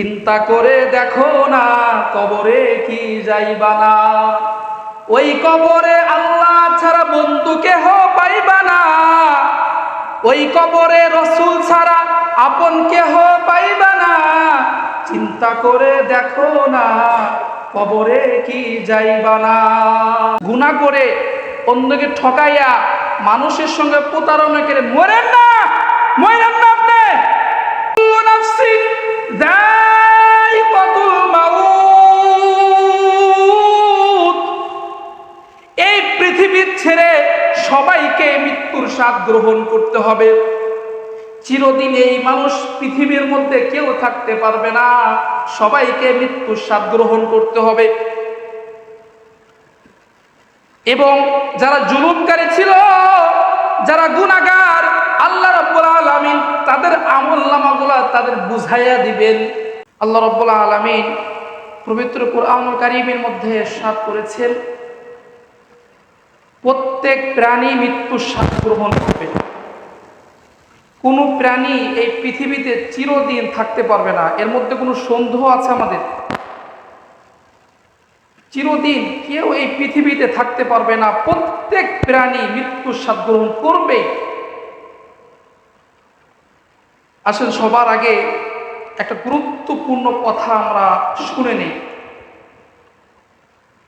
চিন্তা করে দেখো না, কবরে কি যাইবা না। ওই কবরে আল্লাহ ছাড়া বন্ধু কেহ পাইবা না। ওই কবরে রসুল ছাড়া আপন কেহ পাইবা না। চিন্তা করে দেখো না, কবরে কি যাইবা না। গুণা করে অন্যকে ঠকাইয়া মানুষের সঙ্গে প্রতারণা করে মরেন না মরেন না আপনি। কুল্লু ছেড়ে সবাইকে মৃত্যুর স্বাদ গ্রহণ করতে হবে। চিরদিন এই মানুষ পৃথিবীর মধ্যে কেউ থাকতে পারবে না। সবাইকে মৃত্যুর স্বাদ গ্রহণ করতে হবে। এবং যারা জুলুমকারী ছিল, যারা গুনাহগার, আল্লাহ রাব্বুল আলামিন তাদের আমল নামাগুলা তাদের বুঝাইয়া দিবেন। আল্লাহ রাব্বুল আলামিন পবিত্র কোরআনুল কারীমের মধ্যে সাত করেছেন। প্রত্যেক প্রাণী মৃত্যুর স্বাদ গ্রহণ করবে। কোনো প্রাণী এই পৃথিবীতে চিরদিন থাকতে পারবে না। এর মধ্যে কোনো সন্দেহ আছে আমাদের? চিরদিন কেউ এই পৃথিবীতে থাকতে পারবে না। প্রত্যেক প্রাণী মৃত্যুর স্বাদ গ্রহণ করবে আসলে সবার আগে একটা গুরুত্বপূর্ণ কথা আমরা শুনে নিই।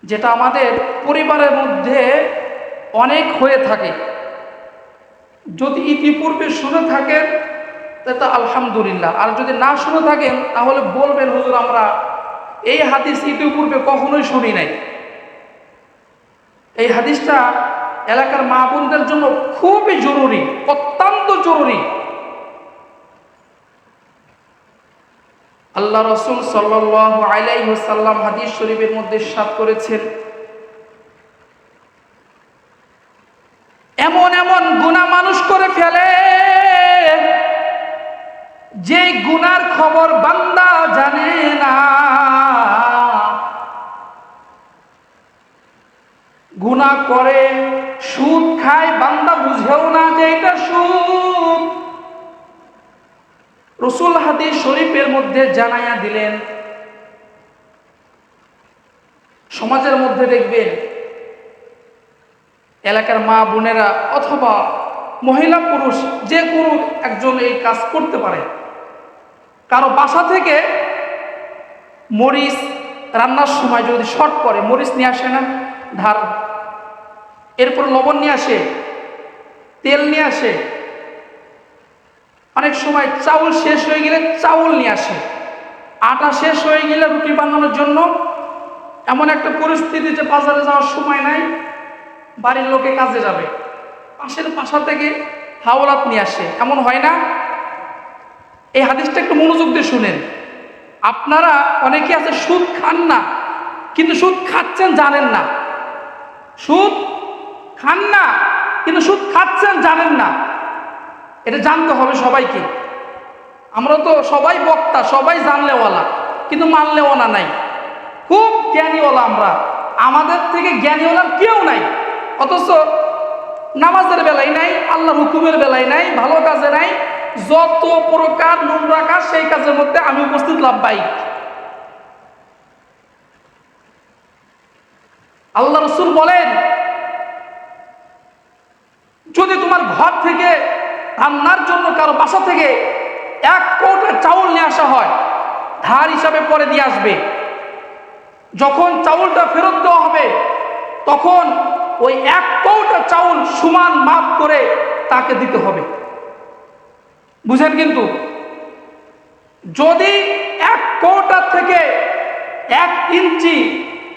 যেটা আমাদের পরিবারের মধ্যে অনেক হয়ে থাকে। যদি ইতিপূর্বে শুনে থাকেন, তা আলহামদুলিল্লাহ। আর যদি না শুনে থাকেন, তাহলে বলবেন, হুজুর, আমরা এই হাদিস ইতিপূর্বে কখনোই শুনি নাই। এই হাদিসটা এলাকার মা বোনদের জন্য খুবই জরুরি, অত্যন্ত জরুরি। আল্লাহ রসুল সাল্লাহ আলাইসাল্লাম হাদিস শরীফের মধ্যে সাত করেছেন এমন এমন গুণা মানুষ করে ফেলে যে গুনার খবর বান্দা জানে না। গুণা করে, সুদ খায়, বান্দা বুঝেও না যে এটা সুদ। রসুল হাদিস শরীফের মধ্যে জানাইয়া দিলেন, সমাজের মধ্যে দেখবেন এলাকার মা বোনেরা অথবা মহিলা পুরুষ যে কোনো একজন এই কাজ করতে পারে। কারও বাসা থেকে মরিচ রান্নার সময় যদি শর্ট করে মরিচ নিয়ে আসে না ধার এরপর লবণ নিয়ে আসে, তেল নিয়ে আসে, অনেক সময় চাউল শেষ হয়ে গেলে চাউল নিয়ে আসে। আটা শেষ হয়ে গেলে রুটি বানানোর জন্য এমন একটা পরিস্থিতি যে বাজারে যাওয়ার সময় নাই। বাড়ির লোকে কাজে যাবে। পাশের বাসা থেকে হাওলাত নিয়ে আসে। এমন হয় না? এই হাদিসটা একটু মনোযোগ দিয়ে শুনেন। আপনারা অনেকে আছে, সুদ খান না, কিন্তু সুদ খাচ্ছেন জানেন না। সুদ খান না, কিন্তু সুদ খাচ্ছেন জানেন না। এটা জানতে হবে সবাইকে। আমরা তো সবাই বক্তা, সবাই জানলেওয়ালা, কিন্তু মানলেওয়ালা নাই। খুব জ্ঞানীওয়ালা আমরা। আমাদের থেকে জ্ঞানীওয়ালা কেউ নাই। অথচ নামাজের বেলায় নাই আল্লাহ হুকুমের বেলায় নাই, ভালো কাজে নাই, যত প্রকার নোংরা কাজ সেই কাজের মধ্যে আমি উপস্থিত লাভবাই আল্লাহ রসুল বলেন, যদি তোমার ঘর থেকে, রান্নার জন্য কারও বাসা থেকে এক কৌটা চাউল নিয়ে আসা হয়, ধার হিসাবে পরে দিয়ে আসবে। যখন চাউলটা ফেরত দেওয়া হবে তখন ওই এক কৌটা চাউল সমান মাপ করে তাকে দিতে হবে। বুঝেন কিন্তু, যদি এক কৌটা থেকে এক ইঞ্চি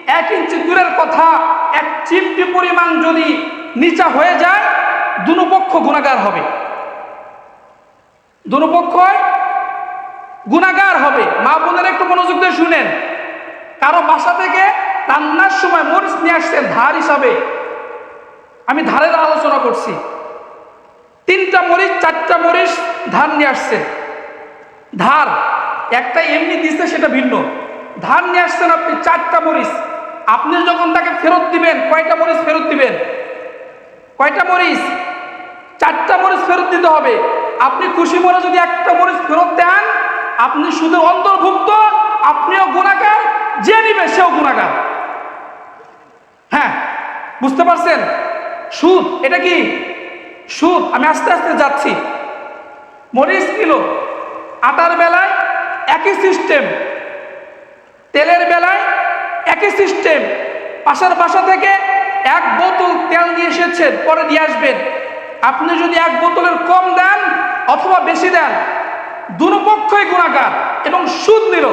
এক ইঞ্চি দূরের কথা, এক চিমটি পরিমাণ যদি নিচা হয়ে যায়, দুপক্ষ গুণাগার হবে। দুপক্ষ গুণাগার হবে। মা বোনের একটু মনোযোগ দিয়ে শুনেন। কারও বাসা থেকে রান্নার সময় মরিচ নিয়ে আসছেন ধার হিসাবে। আমি ধারের আলোচনা করছি। তিনটা মরিচ, চারটা মরিচ ধার নিয়ে আসছে। ধার, একটা এমনি দিচ্ছে সেটা ভিন্ন। ধার নিয়ে আসছেন আপনি চারটা মরিচ। আপনি যখন তাকে ফেরত দিবেন, কয়টা মরিচ ফেরত দিবেন? কয়টা মরিচ? চারটা মরিচ ফেরত দিতে হবে। আপনি খুশি মনে যদি একটা মরিচ ফেরত দেন, আপনি শুধু অন্তর্ভুক্ত, আপনিও গুণাকার যে নিবে সেও গুণাগার। হ্যাঁ বুঝতে পারছেন? সুদ, এটা কি? সুদ, আমি আস্তে আস্তে যাচ্ছি। মরিচ কিলো, আটার বেলায় একই সিস্টেম তেলের বেলায় একই সিস্টেম পাশের বাসা থেকে এক বোতল তেল নিয়ে এসেছেন, পরে দিয়ে আসবেন। আপনি যদি এক বোতলের কম দেন অথবা বেশি দেন দুপক্ষই গুণাকার এবং সুদ নিল।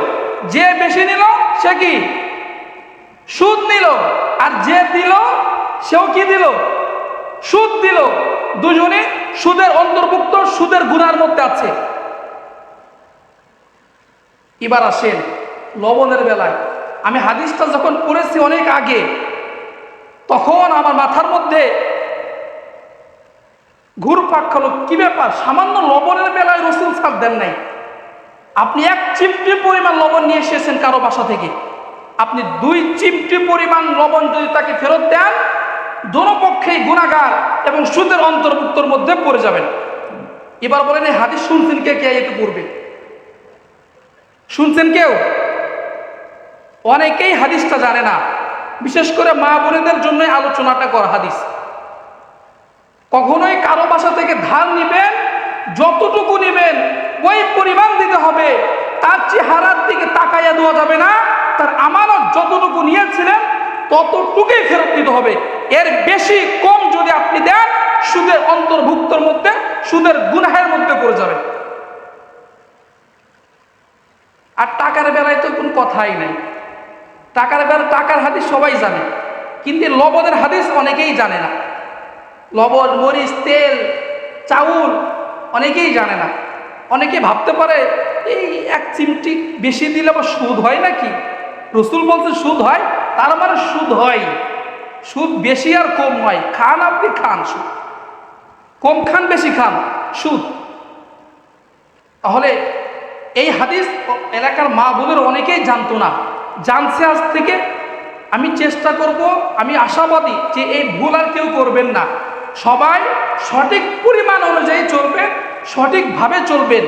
যে বেশি নিল, সে কি? সুদ নিল। আর যে দিল সেও কি দিল? সুদ দিল। দুজনে সুদের অন্তর্ভুক্ত, সুদের গুণার মধ্যে আছে। এবার আসেন লবণের বেলায়। আমি হাদিসটা যখন পড়েছি অনেক আগে, তখন আমার মাথার মধ্যে ঘুরপাক খালো। কি ব্যাপার? সামান্য লবণের বেলায় রসুল ছাড় দেন নাই। আপনি এক চিমটি পরিমাণ লবণ নিয়ে এসেছেন কারও বাসা থেকে। আপনি দুই চিমটি পরিমাণ লবণ যদি তাকে ফেরত দেন দোনো পক্ষেই গুণাগার এবং সুদের অন্তর্ভুক্তর মধ্যে পড়ে যাবেন। এবার বলেন এই হাদিস শুনছেন কে কে একটু পড়বে? শুনছেন কেউ? অনেকেই হাদিসটা জানে না। বিশেষ করে মা বোনেদের জন্য আলোচনাটা করা হাদিস। কখনোই কারও বাসা থেকে ধার নিবেন, যতটুকু নিবেন, ওই পরিমাণ দিতে হবে। তার চেহারার দিকে তাকাইয়া দেওয়া যাবে না। তার আমানত যতটুকু নিয়েছিলেন ততটুকুই ফেরত দিতে হবে। এর বেশি কম যদি আপনি দেন, সুদের অন্তর্ভুক্তর মধ্যে, সুদের গুনাহের মধ্যে পড়ে যাবে। আর টাকার বেলায় তো কোনো কথাই নাই। টাকার বেলা টাকার হাদিস সবাই জানে, কিন্তু লবণের হাদিস অনেকেই জানে না। লবণ, মরিচ, তেল, চাউল অনেকেই জানে না। অনেকে ভাবতে পারে, এই এক চিমটি বেশি দিলে আবার সুদ হয় নাকি? রসুল বলছে, সুদ হয় তার মানে সুদ হয়। সুদ বেশি আর কম হয় খান আপনি খান সুদ। কম খান, বেশি খান সুদ। তাহলে এই হাদিস এলাকার মা বোনের অনেকেই জানতো না। জানছে আজ থেকে, আমি চেষ্টা করব, আমি আশাবাদী যে এই ভুল আর কেউ করবেন না। সবাই সঠিক পরিমাণ অনুযায়ী চলবেন সঠিকভাবে চলবেন।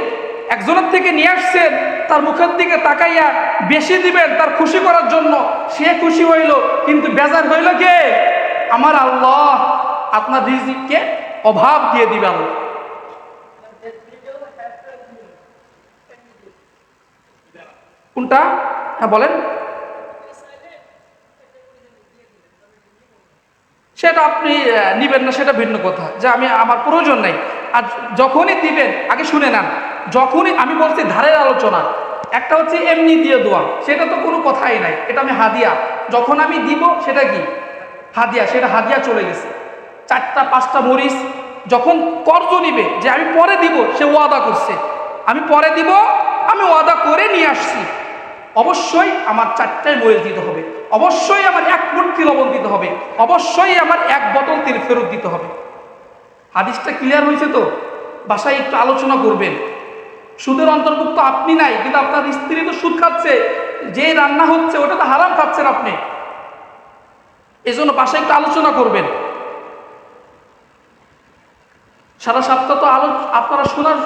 একজনের থেকে নিয়ে আসছেন, তার মুখের দিকে তাকাইয়া বেশি দিবেন তার খুশি করার জন্য। সে খুশি হইল, কিন্তু বেজার হইল কে? আমার আল্লাহ আপনার রিজিককে অভাব দিয়ে দিবে আল্লাহ। কোনটা? হ্যাঁ বলেন। সেটা আপনি নিবেন না, সেটা ভিন্ন কথা। যে আমি, আমার প্রয়োজন নেই। আর যখনই দিবেন, আগে শুনে নেন। যখনই আমি বলছি ধারের আলোচনা, একটা হচ্ছে এমনি দিয়ে দোয়া, সেটা তো কোনো কথাই নাই, এটা আমি হাদিয়া। যখন আমি দিব, সেটা কি? হাদিয়া, সেটা হাদিয়া চলে গেছে। চারটা, পাঁচটা মরিচ, যখন কর্জ নিবে, যে আমি পরে দিব, সে ওয়াদা করছে। আমি পরে দিব, আমি ওয়াদা করে নিয়ে আসছি। অবশ্যই আমার চারটায় মরিচ দিতে হবে। অবশ্যই আমার এক মুঠি লবণ দিতে হবে। অবশ্যই আমার এক বোতল তেল ফেরত দিতে হবে। হাদিসটা ক্লিয়ার হয়েছে তো? বাসায় একটু আলোচনা করবেন। সুদের অন্তর্ভুক্ত আপনি নাই, কিন্তু আপনার স্ত্রী তো সুদ খাচ্ছে, যে রান্না হচ্ছে ওটা তো হারাম খাচ্ছেন আপনি। এই জন্য বাসায় একটু আলোচনা করবেন। সারা সপ্তাহ তো আলো আপনারা শোনার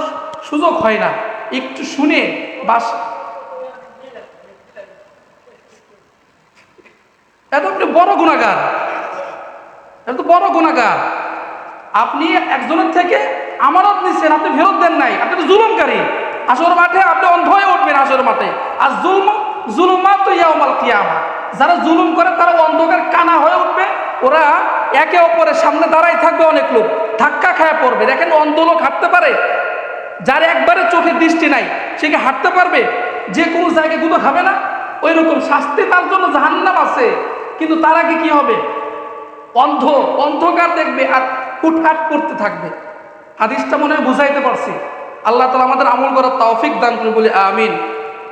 সুযোগ হয় না। একটু শুনে বাস এত আপনি বড় গুণাগার। এত বড় গুণাগার। আপনি একজনের থেকে আমানত নিচ্ছেন আপনি ফেরত দেন নাই, আপনি তো জুলুমকারী। আসর মাঠে আপনি অন্ধ হয়ে উঠবেন আসর মাঠে। আর জুলম জুলুমা তো ইয়ামাল কিয়ামা। যারা জুলুম করে তারা অন্ধকার কানা হয়ে উঠবে। ওরা একে অপরের সামনে দাঁড়াই থাকবে অনেক লোক। ধাক্কা খায় পড়বে। দেখেন অন্ধ লোক হাঁটতে পারে। যার একবারে চোখের দৃষ্টি নাই, সে কি হাঁটতে পারবে? যে কোনো জায়গায়গুলো খাবে না। ওই রকম শাস্তি তার জন্য জাহান্নাম আছে। কিন্তু তার আগে কি হবে? অন্ধ, অন্ধকার দেখবে আর হুটহাট করতে থাকবে। হাদিসটা মনে হয় বুঝাইতে পারছি। আল্লাহ তালা আমাদের আমল করার তৌফিক দান করে বলে আমিন।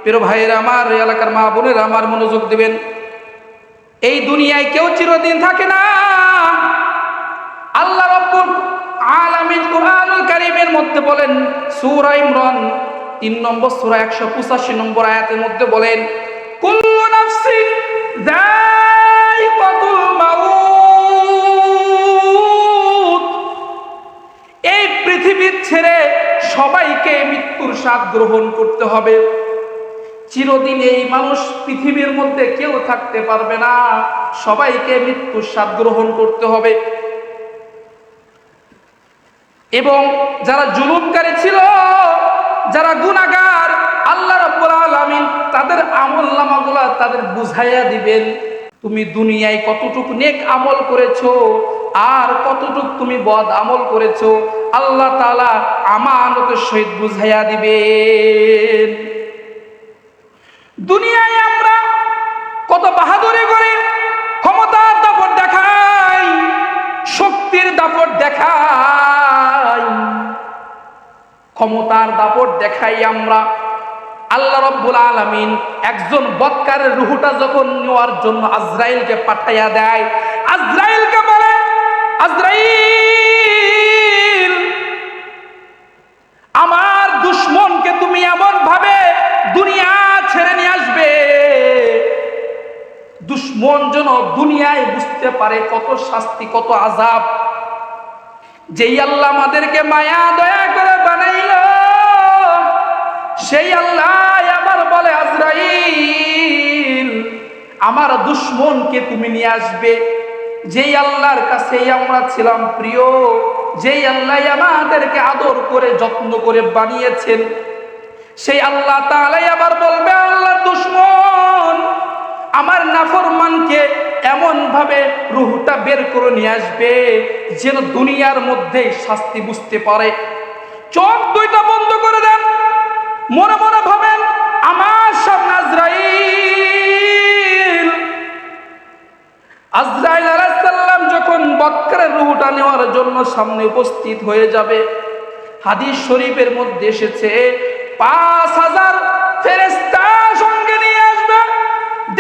প্রিয় ভাইয়েরা আমার এলাকার মা বোনেরা আমার মনোযোগ দেবেন। এই দুনিয়ায় কেউ চিরদিন থাকে না। আল্লাহ রব্বুল আলামিন কুরআনুল কারীমের মধ্যে বলেন, সূরা ইমরান, তিন নম্বর সূরা একশো পঁচাশি নম্বর আয়াতের মধ্যে বলেন, কুল্লু নাফসিন যায়িকাতুল মাউত। এই পৃথিবীর ছেড়ে সবাইকে মৃত্যুর স্বাদ গ্রহণ করতে হবে। চিরদিন এই মানুষ পৃথিবীর মধ্যে কেউ থাকতে পারবে না। সবাইকে মৃত্যুর স্বাদ গ্রহণ করতে হবে। এবং যারা জুলুমকারী ছিল, যারা গুনাগার আল্লাহ রাব্বুল আলামিন তাদের আমল নামাগুলা তাদের বুঝাইয়া দিবেন। তুমি দুনিয়ায় কতটুকু নেক আমল করেছ আর কতটুক তুমি বদ আমল করেছ, আল্লাহ তাআলা আমানতের সহিত বুঝাইয়া দিবেন। দুনিয়ায় আমরা কত বাহাদুরি করি, ক্ষমতার দাপট দেখাই, শক্তির দাপট দেখাই। ক্ষমতার দাপট দেখাই আমরা আল্লাহ রব্বুল আলামিন একজন বৎকারের রুহুটা যখন নেওয়ার জন্য আজরাইলকে পাঠাইয়া দেয়, আজরাইলকে বলে আজরাইল, আমার দুশ্মনকে তুমি এমন ভাবে দুনিয়া ছেড়ে নিয়ে আসবে। দুশ্মন যেন দুনিয়ায় বুঝতে পারে কত শাস্তি, কত আজাব যেই আল্লাহ আমাদেরকে মায়া, দয়া করে বানাইল, সেই আল্লাহ আবার বলে, আজরাইল, আমার দুশ্মনকে তুমি নিয়ে আসবে। যেই আল্লাহর কাছে আমরা ছিলাম প্রিয়, যেই আল্লাহ আমাদেরকে আদর করে, যত্ন করে বানিয়েছেন, সেই আল্লাহ তাআলাই আবার বলবে, আল্লাহর দুশ্মন, আমার নাফরমানকে এমন ভাবে রুহটা বের করে নিয়ে আসবে যেন দুনিয়ার মধ্যে শাস্তি বুঝতে পারে। চোখ দুইটা বন্ধ করে দেন, মনে মনে ভাবেন, আমার সামনে আজরাইল আজরাইল বক্রের রুহটা নেওয়ার জন্য সামনে উপস্থিত হয়ে যাবে। হাদিস শরীফের মধ্যে এসেছে, পাঁচ হাজার ফেরেস্তা সঙ্গে নিয়ে আসবে।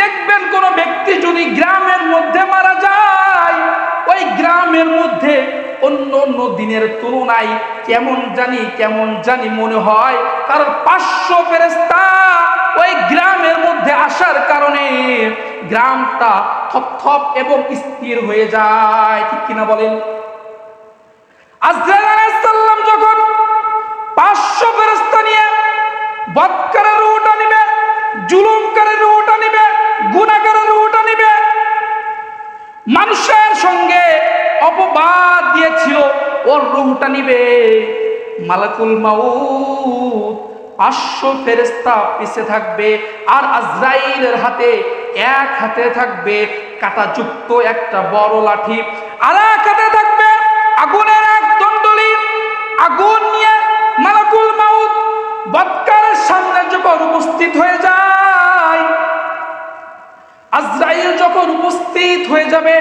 দেখবেন কোন ব্যক্তি যদি গ্রামের মধ্যে মারা যায়, ওই গ্রামের মধ্যে অন্য অন্য দিনের তুলনায় কেমন জানি কেমন জানি মনে হয় কারণ পাঁচশো ফেরেস্তা ওই গ্রামের মধ্যে আসার কারণে গ্রামটা থপ এবং স্থির হয়ে যায়। ঠিক কিনা বলেন? যখন পাঁচশো ফেরেস্তা নিয়ে বৎকারের রুহটা নিবে, জুলুমকারের রুহটা নিবে, গুনাহগারের রুহটা নিবে, মানুষের সঙ্গে অপবাদ দিয়েছিল, ওর রুহটা নিবে। মালাকুল মাউত পাঁচশো ফেরেস্তা পিছে থাকবে, আর আজরাইলের হাতে এক হাতে থাকবে কাটাযুক্ত একটা বড় লাঠি, আর এক হাতে থাকবে আগুনের এক দণ্ডলি। আগুন নিয়ে মালাকুল মাউত বৎকারের সামনে যখন উপস্থিত হয়ে যায়, আজরাইল যখন উপস্থিত হয়ে যাবে,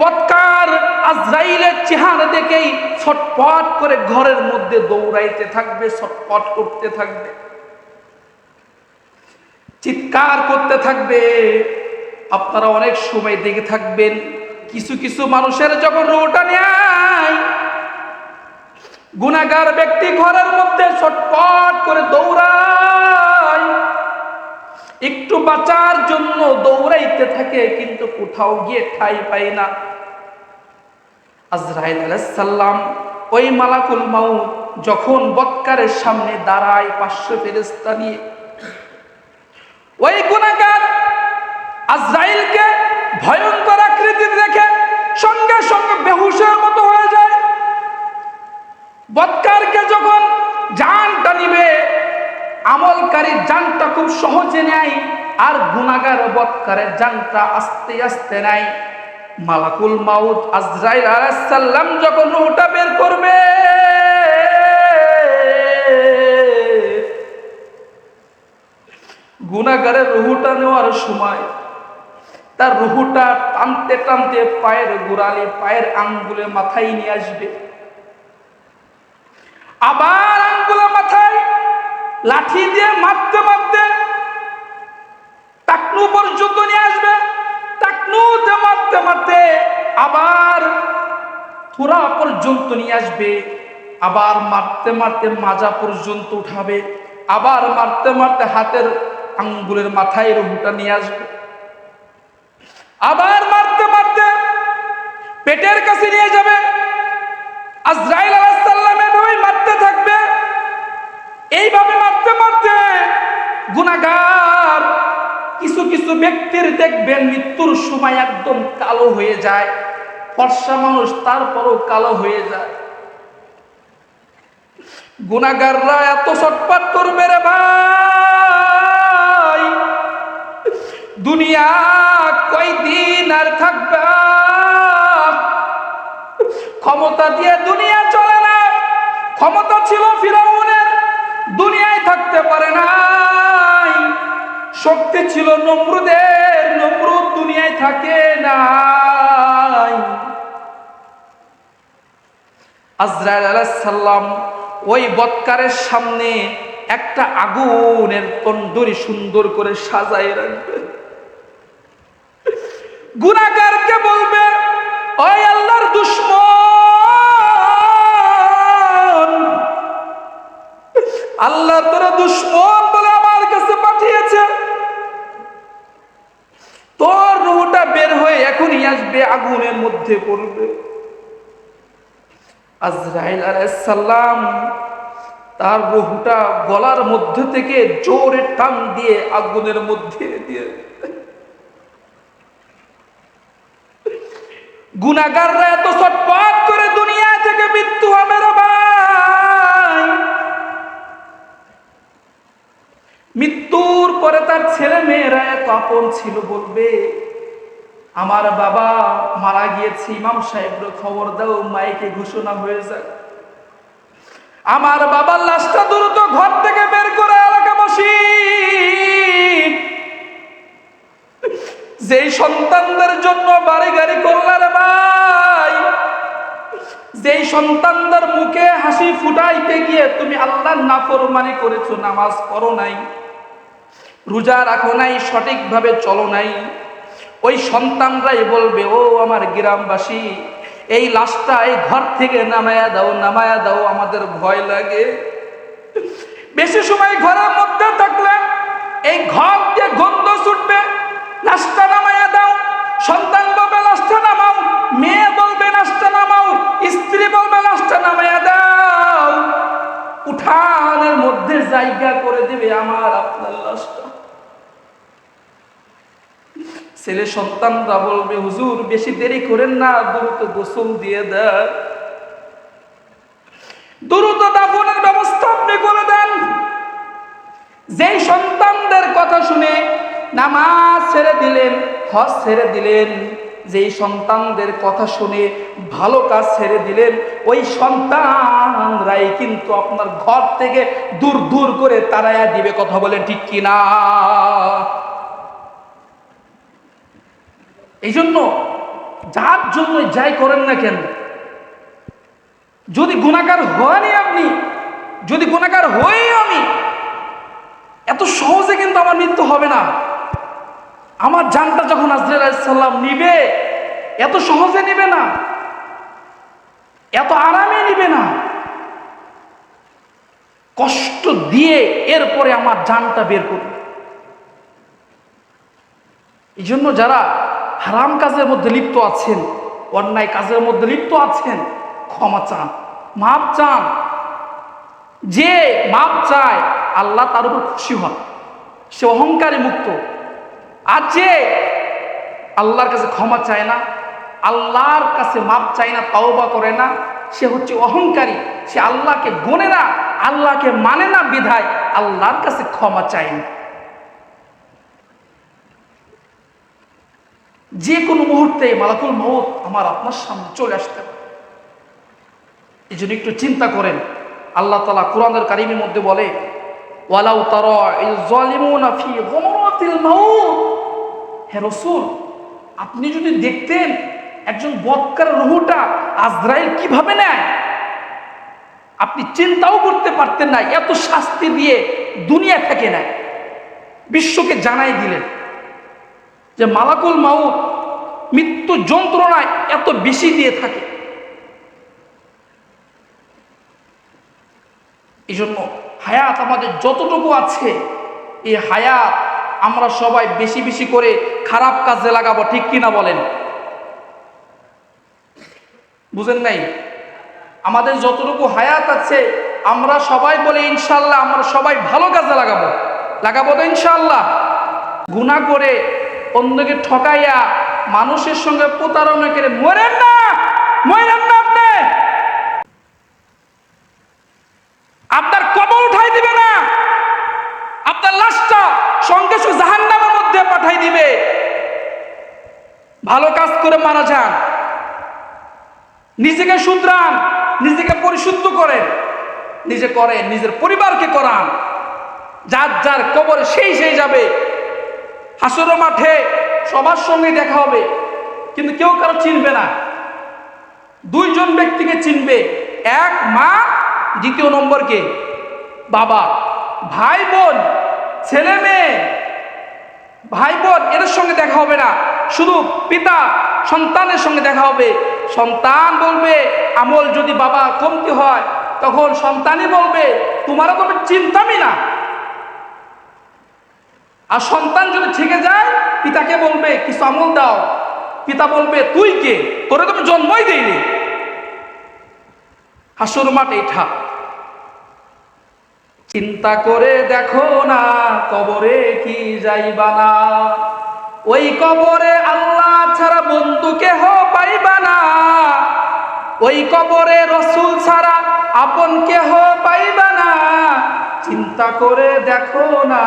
বৎকার আজরাইলের চেহারা দেখেই ছটপট করে ঘরের মধ্যে দৌড়াইতে থাকবে, ছটপট করতে থাকবে। চিৎকার করতে থাকবে। আপনারা অনেক সময় দেখে থাকবেন, কিছু কিছু মানুষের যখন রোটা নেয় গুনাগার ব্যক্তি ঘরের মধ্যে ছটপট করে দৌড়ায়। একটু বাঁচার জন্য দৌড়াইতে থাকে, কিন্তু কোথাও গিয়ে ঠাই পাই না। আজরাইল আলাইসাল্লাম ওই মালাকুল মাউ যখন বৎকারের সামনে দাঁড়ায় পাঁচশো ফেরেস্তা নিয়ে ওই গুণাগার আজরাইলকে ভয়ঙ্কর আকৃতির দেখে সঙ্গে সঙ্গে বেহুশের মতো হয়ে যায়। বৎকারকে যখন জানটা নিবে আমলকারীর জানটা খুব সহজে নেয় আর গুণাগার বৎকারের জানটা আস্তে আস্তে নেয়। মালাকুল মাউত আজরাইল আলাইসাল্লাম যখন রুহটা বের করবে গুণাগারের রুহুটা নেওয়ার সময় তার রুহুটা টানতে টানতে পায়ের গোড়ালি পায়ের আঙ্গুলে মাথায় নিয়ে আসবে। আবার আঙ্গুলে মাথায় লাঠি দিয়ে মারতে মারতে টাকনু পর্যন্ত নিয়ে আসবে। টাকনুতে মারতে মারতে আবার থোড়া পর্যন্ত নিয়ে আসবে। আবার মারতে মারতে মাজা পর্যন্ত উঠাবে। আবার মারতে মারতে হাতের আঙ্গুলের মাথায় রুহুটা নিয়ে আসবে। আবার মারতে মারতে পেটের কাছে নিয়ে যাবে। আজরাইল আলাইসাল্লাম এভাবেই মারতে থাকবে। এইভাবে মারতে মারতে গুণাগার কিছু কিছু ব্যক্তির দেখবেন মৃত্যুর সময় একদম কালো হয়ে যায়। ফর্সা মানুষ তারপরও কালো হয়ে যায়। গুণাগাররা এত চটপাট করবে রে ভাই। দুনিয়া কয়দিন আর থাকবে? ক্ষমতা দিয়ে দুনিয়া চলে না। ক্ষমতা ছিল ফিরাউনের, দুনিয়ায় থাকতে পারে নাই। শক্তি ছিল নমরুদের, নমরুদ দুনিয়ায় থাকে নাই। আজরাইল আলাইসাল্লাম ওই বৎকারের সামনে একটা আগুনের তন্দুরি সুন্দর করে সাজাই রাখবে। গুনাগারকে বলবে, ওই আল্লাহর দুশ্মন। আল্লাহ তোরা দুশ্মন বলে আমার কাছে পাঠিয়েছে। তোর রুহটা বের হয়ে এখনই আসবে, আগুনের মধ্যে পড়বে। আজরাইল আলাইসাল্লাম তার রুহটা গলার মধ্যে থেকে জোরে টান দিয়ে আগুনের মধ্যে দিয়ে গুনাগাররা এত চটপট করে দুনিয়া থেকে মৃত্যু হবে ভাই। মৃত্যুর পরে তার ছেলে মেয়েরা এত আপন ছিল বলবে, আমার বাবা মারা গিয়েছে, ইমাম সাহেবর খবর দাও, মাইকে ঘোষণা হয়ে যায় আমার বাবার লাশটা দ্রুত ঘর থেকে বের করে এলাকাবাসী যেই সন্তানদের জন্য বাড়ি গাড়ি করলার ভাই যেই সন্তানদের মুখে হাসি ফুটাইতে গিয়ে তুমি আল্লাহর নাফরমানি করেছ, নামাজ পড়ো নাই, রোজা রাখো নাই, সঠিকভাবে চলো নাই, ওই সন্তানরাই বলবে, ও আমার গ্রামবাসী, এই লাশটা এই ঘর থেকে নামায়া দাও নামায়া দাও, আমাদের ভয় লাগে। বেশি সময় ঘরের মধ্যে থাকলে এই ঘর দিয়ে গন্ধ ছুটবে, লাশটা নামায়া দাও, সন্তান বলবে, লাশটা নামাও, মেয়ে স্ত্রী বলবে, লাশটা নামায়া দাও। উঠানের মধ্যে জায়গা করে দিবে আমার আপনার লাশটা। ছেলে সন্তানরা বলবে, হুজুর, বেশি দেরি করেন না, দ্রুত গোসল দিয়ে দেন। দ্রুত দাফনের ব্যবস্থা আপনি করে দেন। যেই সন্তানদের কথা শুনে নামাজ ছেড়ে দিলেন, হজ ছেড়ে দিলেন যেই সন্তানদের কথা শুনে ভালো কাজ ছেড়ে দিলেন, ওই সন্তানরাই কিন্তু আপনার ঘর থেকে দূর দূর করে তারাইয়া দিবে, কথা বলে ঠিক কিনা? এই জন্য যার জন্য যাই করেন না কেন, যদি গুণাকার হয়নি আপনি, যদি গুণাকার হয়ে আমি, এত সহজে কিন্তু আমার মৃত্যু হবে না। আমার জানটা যখন আজরাইসাল্লাম নিবে, এত সহজে নিবে না, এত আরামে নিবে না, কষ্ট দিয়ে এরপরে আমার জানটা বের করবে। এই জন্য যারা হারাম কাজের মধ্যে লিপ্ত আছেন, অন্যায় কাজের মধ্যে লিপ্ত আছেন, ক্ষমা চান মাপ চান। যে মাপ চায়, আল্লাহ তার উপর খুশি হন, সে অহংকারে মুক্ত। আর যে আল্লাহর কাছে ক্ষমা চায় না, আল্লাহর কাছে মাপ চায় না, তাওবা করে না, সে হচ্ছে অহংকারী। সে আল্লাহকে গনে না, আল্লাহকে মানে না বিধায় আল্লাহর কাছে ক্ষমা চায় না। যে কোনো মুহূর্তে মালাকুল মৌত আমার আপনার সামনে চলে আসতে পারে। এই জন্য একটু চিন্তা করেন। আল্লাহ তালা কোরআনের কারিমের মধ্যে বলে, ওয়ালাউ তার ফি হে রসুল, আপনি যদি দেখতেন একজন বৎকার রুহুটা আজরাইল কীভাবে নেয়, আপনি চিন্তাও করতে পারতেন না, এত শাস্তি দিয়ে দুনিয়া থেকে নেয়। বিশ্বকে জানাই দিলেন যে, মালাকুল মাউ মৃত্যু যন্ত্রণায় এত বেশি দিয়ে থাকে। এই জন্য হায়াত আমাদের যতটুকু আছে, এই হায়াত আমরা সবাই বেশি বেশি করে খারাপ কাজে লাগাবো, ঠিক কিনা বলেন? বুঝেন নাই? আমাদের যতটুকু হায়াত আছে, আমরা সবাই বলি ইনশাল্লাহ আমরা সবাই ভালো কাজে লাগাবো। লাগাবো তো ইনশাল্লাহ গুণা করে অন্যকে ঠকাইয়া মানুষের সঙ্গে প্রতারণা করে মরেন না মরেন না আপনি আপনার কবর উঠাই দিবে না আপনার লাশটা সঙ্গে সঙ্গে জাহান্নামের মধ্যে পাঠাই দিবে ভালো কাজ করে মারা যান। নিজেকে শুধরান, নিজেকে পরিশুদ্ধ করেন, নিজে করেন, নিজের পরিবারকে করান। যার যার কবরে সেই সেই যাবে। হাসর মাঠে সবার সঙ্গে দেখা হবে, কিন্তু কেউ কারও চিনবে না। দুইজন ব্যক্তিকে চিনবে, এক মা, দ্বিতীয় নম্বরকে বাবা। ভাই বোন, ছেলে মেয়ে, ভাই বোন, এদের সঙ্গে দেখা হবে না। শুধু পিতা সন্তানের সঙ্গে দেখা হবে। সন্তান বলবে, আমল যদি বাবা কমতি হয়, তখন সন্তানই বলবে, তোমারও তো চিন্তামই না। আর সন্তান যদি থেকে যায়, পিতাকে বলবে, কিছু আমল দাও। পিতা বলবে, তুই কে? তোরে তুমি জন্মই দেয়নি হাসুর মাঠ এটা চিন্তা করে দেখো না, কবরে কি যাইবা না। ওই কবরে আল্লাহ ছাড়া বন্ধু কেহ পাইবা না। ওই কবরে রসুল ছাড়া আপন কেহ পাইবা না। চিন্তা করে দেখো না,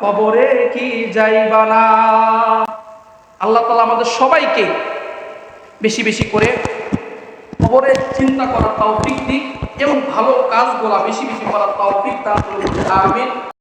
কবরে কি যাইবা না। আল্লাহ তালা আমাদের সবাইকে বেশি বেশি করে খবরে চিন্তা করার তৌফিক দিক এবং ভালো কাজ কাজগুলা বেশি বেশি করার তাও করুন। আমিন।